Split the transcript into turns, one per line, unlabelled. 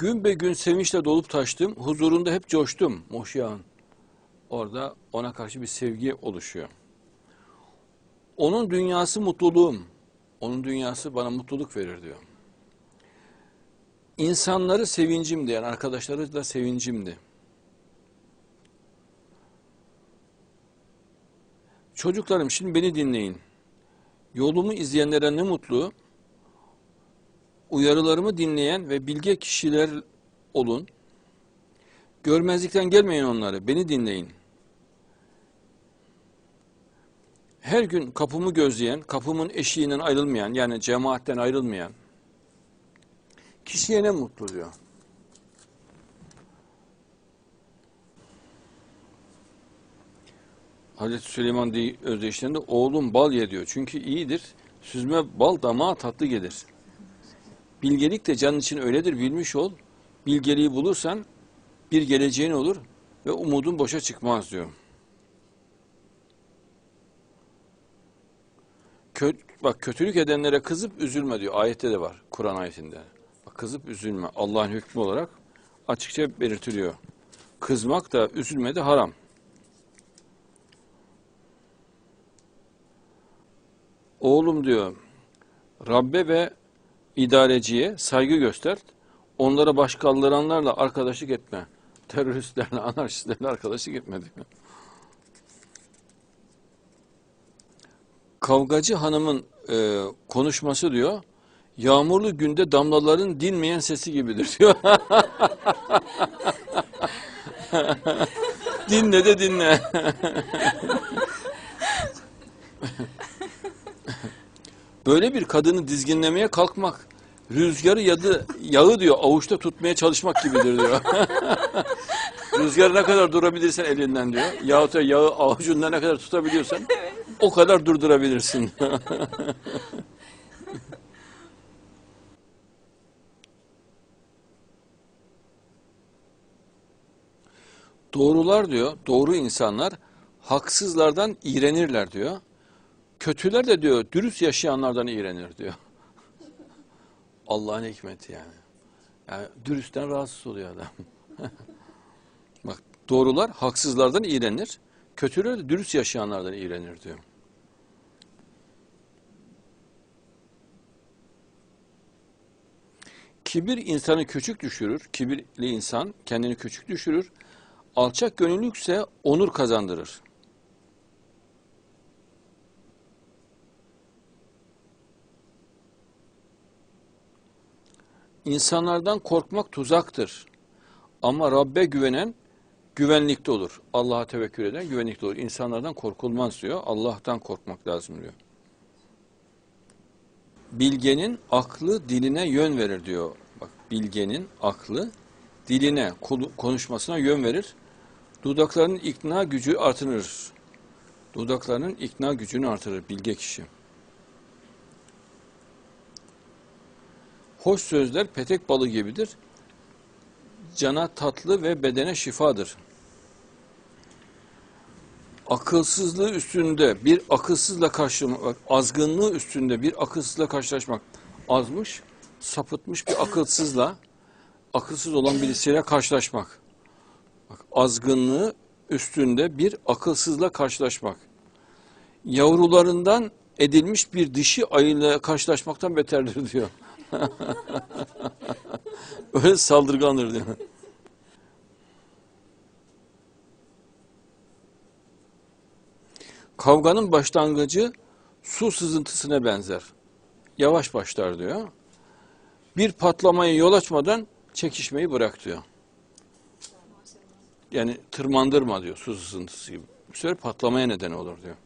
Gün be gün sevinçle dolup taştım, huzurunda hep coştum Moşyağın. Orada ona karşı bir sevgi oluşuyor. Onun dünyası mutluluğum, onun dünyası bana mutluluk verir diyor. İnsanları sevincimdi, yani arkadaşları da sevincimdi. Çocuklarım şimdi beni dinleyin. Yolumu izleyenlere ne mutlu. Uyarılarımı dinleyen ve bilge kişiler olun. Görmezlikten gelmeyin onları. Beni dinleyin. Her gün kapımı gözleyen, kapımın eşiğinden ayrılmayan, yani cemaatten ayrılmayan kişiye ne mutlu diyor. Hazreti Süleyman di- özdeyişlerinde oğlum bal ye diyor. Çünkü iyidir. Süzme bal damağa tatlı gelir. Bilgelik de canın için öyledir. Bilmiş ol. Bilgeliği bulursan bir geleceğin olur ve umudun boşa çıkmaz diyor. Kö bak kötülük edenlere kızıp üzülme diyor. Ayette de var. Kur'an ayetinde. Bak, kızıp üzülme. Allah'ın hükmü olarak açıkça belirtiliyor. Kızmak da üzülme de haram. Oğlum diyor, Rabbe ve idareciye saygı göster. Onlara baş kaldıranlarla arkadaşlık etme. Teröristlerle, anarşistlerle arkadaşlık etme diyor. Kavgacı hanımın e, konuşması diyor, yağmurlu günde damlaların dinmeyen sesi gibidir diyor. dinle de dinle. Böyle bir kadını dizginlemeye kalkmak, rüzgarı yadı, yağı diyor avuçta tutmaya çalışmak gibidir diyor. Rüzgarı ne kadar durabilirsen elinden diyor. Yahut da yağı avucunda ne kadar tutabiliyorsan o kadar durdurabilirsin. Doğrular diyor, doğru insanlar haksızlardan iğrenirler diyor. Kötüler de diyor dürüst yaşayanlardan iğrenir diyor. Allah'ın hikmeti yani. Yani dürüstten rahatsız oluyor adam. Bak doğrular haksızlardan iğrenir. Kötüler de dürüst yaşayanlardan iğrenir diyor. Kibir insanı küçük düşürür. Kibirli insan kendini küçük düşürür. Alçak gönüllükse onur kazandırır. İnsanlardan korkmak tuzaktır. Ama Rabbe güvenen güvenlikte olur. Allah'a tevekkül eden güvenlikte olur. İnsanlardan korkulmaz diyor. Allah'tan korkmak lazım diyor. Bilgenin aklı diline yön verir diyor. Bak bilgenin aklı diline, konuşmasına yön verir. Dudaklarının ikna gücü artırır. Dudaklarının ikna gücünü artırır bilge kişi. Hoş sözler petek balı gibidir. Cana tatlı ve bedene şifadır. Akılsızlığı üstünde bir akılsızla karşılamak, azgınlığı üstünde bir akılsızla karşılaşmak. Azmış, sapıtmış bir akılsızla, akılsız olan birisiyle karşılaşmak. Bak, azgınlığı üstünde bir akılsızla karşılaşmak. Yavrularından edilmiş bir dişi ayıyla karşılaşmaktan beterdir diyor. Öyle saldırgandır diyor. Kavganın başlangıcı su sızıntısına benzer. Yavaş başlar diyor. Bir patlamaya yol açmadan çekişmeyi bırak diyor. Yani tırmandırma diyor su sızıntısı gibi. Sefer patlamaya neden olur diyor.